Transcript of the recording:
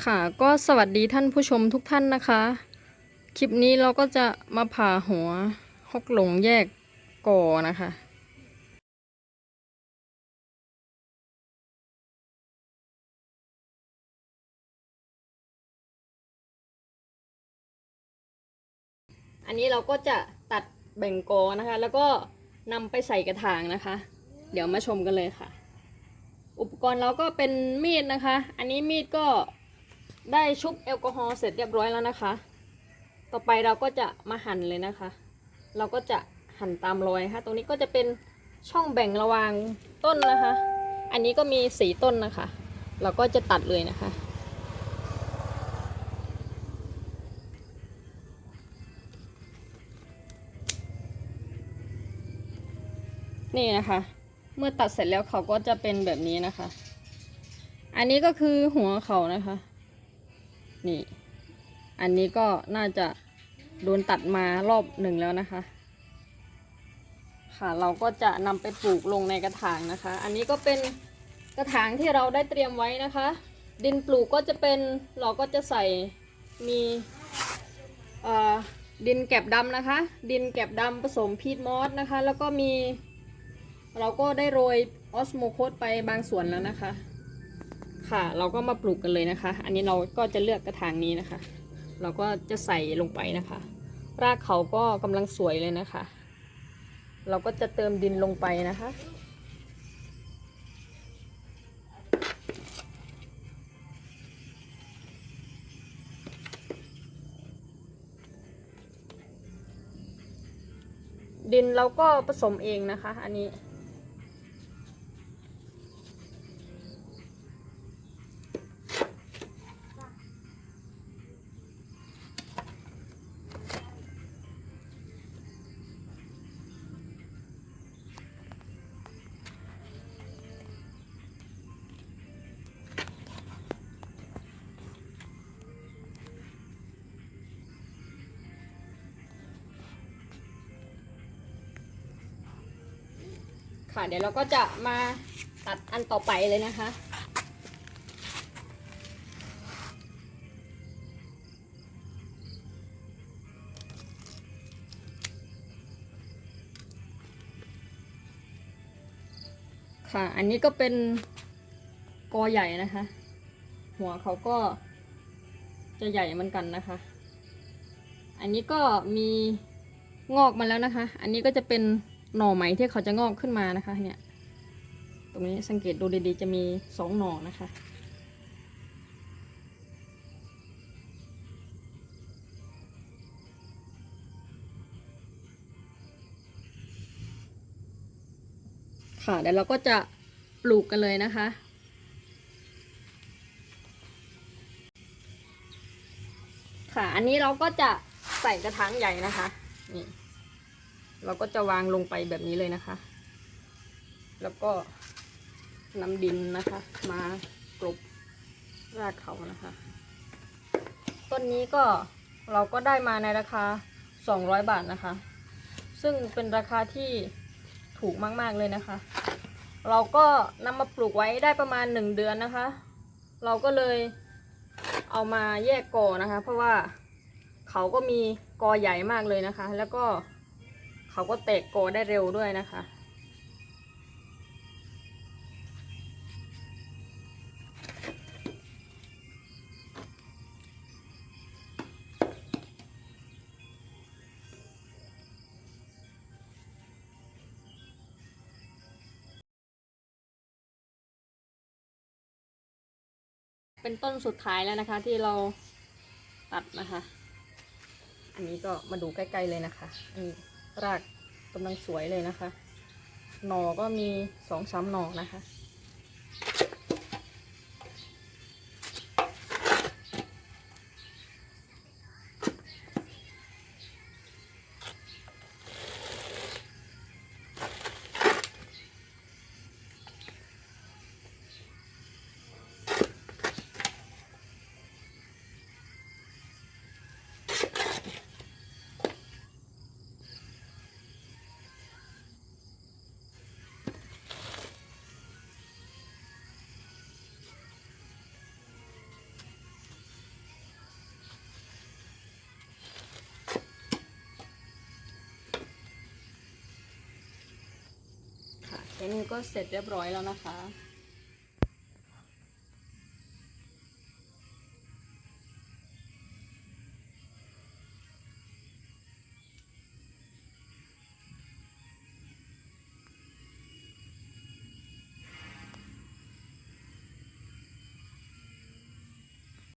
ค่ะก็สวัสดีท่านผู้ชมทุกท่านนะคะ คลิปนี้เราก็จะมาผ่าหัวฮกหลงแยกก่อนะคะ อันนี้เราก็จะตัดแบ่งกอนะคะ แล้วก็นำไปใส่กระถางนะคะ เดี๋ยวมาชมกันเลยค่ะ อุปกรณ์เราก็เป็นมีดนะคะ อันนี้มีดก็ ได้ชุบแอลกอฮอล์เสร็จเรียบร้อยแล้วนะคะ ต่อไปเราก็จะมาหั่นเลยนะคะ เราก็จะหั่นตามรอยค่ะ ตรงนี้ก็จะเป็นช่องแบ่งระหว่างต้นนะคะ อันนี้ก็มีสีต้นนะคะ เราก็จะตัดเลยนะคะ นี่นะคะ เมื่อตัดเสร็จแล้วเขาก็จะเป็นแบบนี้นะคะ อันนี้ก็คือหัวเขานะคะ นี่ อันนี้ก็น่าจะโดนตัดมารอบหนึ่งแล้วนะคะ ค่ะเราก็จะนำไปปลูกลงในกระถางนะคะ อันนี้ก็เป็นกระถางที่เราได้เตรียมไว้นะคะ ดินปลูกก็จะเป็นเราก็จะใส่มีดินแกบดำนะคะ ดินแกบดำผสมพีทมอสนะคะ แล้วก็มี เราก็ได้โรยออสโมโคสไปบางส่วนแล้วนะคะ ค่ะ เราก็มาปลูกกันเลยนะคะ อันนี้เราก็จะเลือกกระถางนี้นะคะ เราก็จะใส่ลงไปนะคะ รากเขาก็กำลังสวยเลยนะคะ เราก็จะเติมดินลงไปนะคะดินเราก็ผสมเองนะคะ อันนี้ ค่ะเดี๋ยวเราก็จะมาตัดอันต่อไปเลยนะคะ ค่ะอันนี้ก็เป็นกอใหญ่นะคะ หัวเขาก็จะใหญ่เหมือนกันนะคะ อันนี้ก็มีงอกมาแล้วนะคะ อันนี้ก็จะเป็น หน่อไหมที่เขาจะงอกขึ้นมานะคะ เนี่ย ตรงนี้สังเกตดูดีๆ จะมีสองหน่อนะคะค่ะเดี๋ยวเราก็จะปลูกกันเลยนะคะ ค่ะ อันนี้เราก็จะใส่กระถางใหญ่นะคะ นี่ เราก็จะวางลงไปแบบนี้เลยนะคะ แล้วก็นำดินนะคะ มากลบรากเขานะคะ ต้นนี้ก็เราก็ได้มาในราคา 200 บาทนะคะ ซึ่งเป็นราคาที่ถูกมากๆเลยนะคะ เราก็นำมาปลูกไว้ได้ประมาณ 1 เดือนนะคะ เราก็เลยเอามาแยกกอนะคะ เพราะว่าเขาก็มีกอใหญ่มากเลยนะคะ แล้วก็ เขาก็แตกโกได้เร็วด้วยนะคะ เป็นต้นสุดท้ายแล้วนะคะที่เราตัดนะคะ อันนี้ก็มาดูใกล้ ๆ เลยนะคะอันนี้ รากกำลังสวยเลยนะคะ หน่อก็มีสองสามหน่อนะคะ อันนี้ก็เสร็จเรียบร้อยแล้วนะคะ